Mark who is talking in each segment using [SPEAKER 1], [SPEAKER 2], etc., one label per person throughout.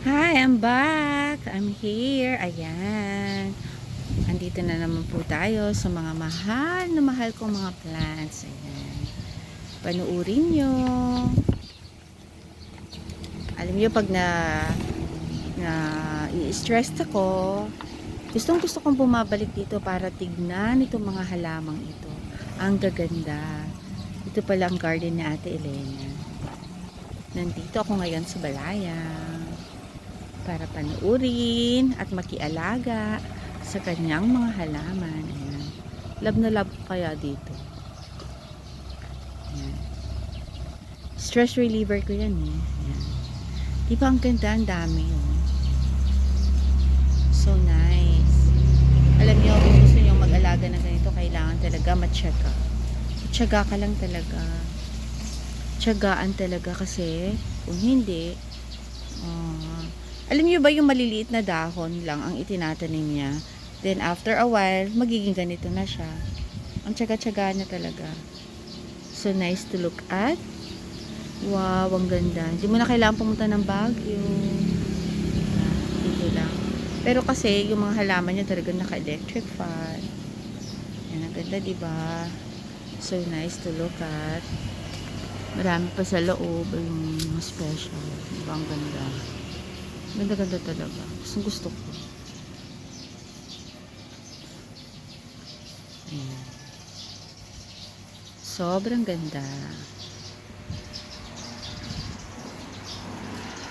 [SPEAKER 1] Hi, I'm back. I'm here. Ayan. Andito na naman po tayo sa mga mahal na mahal kong mga plants. Ayan. Panuurin nyo. Alam nyo, pag na na i-stress ako, gustong gusto kong bumabalik dito para tignan itong mga halamang ito. Ang gaganda. Ito pala ang garden ni Ate Elena. Nandito ako ngayon sa Balayang para panuurin at makialaga sa kanyang mga halaman. Ayan. Love na love kaya dito. Ayan. Stress reliever ko yan eh. Ayan. Di ba ang ganda? Ang dami oh. So nice. Alam niyo, kung gusto niyo mag-alaga ng ganito, kailangan talaga matsyaka. Matyaga ka lang talaga. Tyagaan talaga kasi kung hindi, ah, alam niyo ba yung maliliit na dahon lang ang itinatanim niya? Then after a while, magiging ganito na siya. Ang tsaga-tsaga na talaga. So nice to look at. Wow, ang ganda. Hindi mo na kailangan pumunta ng Baguio. Dito lang. Pero kasi, yung mga halaman niya talaga naka-electric fan. Yan, ang ganda, di ba? So nice to look at. Marami pa sa loob mga special. Di ba ang ganda? Ganda-ganda talaga. Gusto gusto ko. Ayan. Sobrang ganda.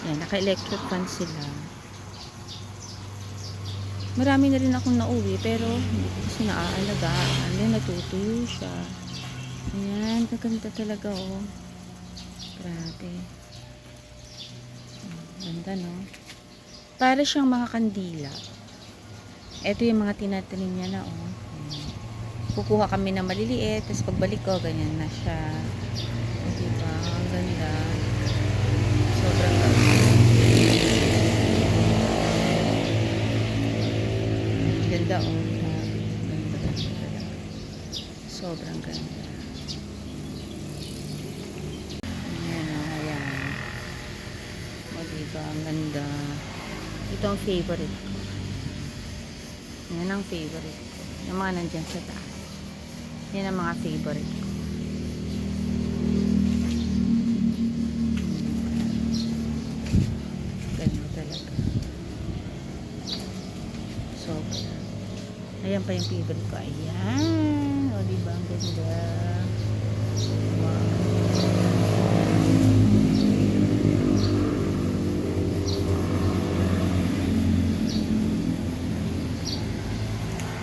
[SPEAKER 1] Yan, naka-electric fan sila. Marami na rin akong nauwi pero hindi ko kasi naaalagaan. Yan, natutuyo siya. Ayan, gaganda talaga oh. Grabe. Ganda no? Para siyang mga kandila. Ito yung mga tinatanim niya na oh. Kukuha kami ng maliliit, tapos pagbalik ko, ganyan na siya. O, diba? Ang ganda. Sobrang ganda. Ganda oh. Ganda, ganda talaga. Sobrang ganda. Ayan o, ayan. O, diba? Ang ganda. Ito ang favorite ko. Yan ang favorite ko. Yung mga nandyan sa taas. Yan ang mga favorite ko. Ganda talaga. Sobra. Ayan pa yung favorite ko. Ayan. O, diba? Ang ganda. Wow.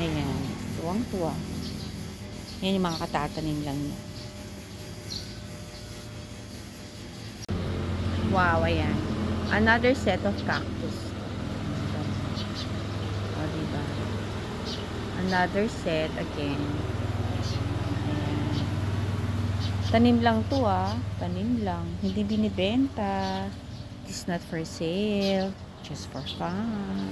[SPEAKER 1] Ayan. Tuwang-tuwa. Yan yung mga katatanim lang niya. Wow, ayan. Another set of cactus. O, diba? Another set again. Ayan. Tanim lang to ah. Tanim lang. Hindi binibenta. It's not for sale. Just for fun.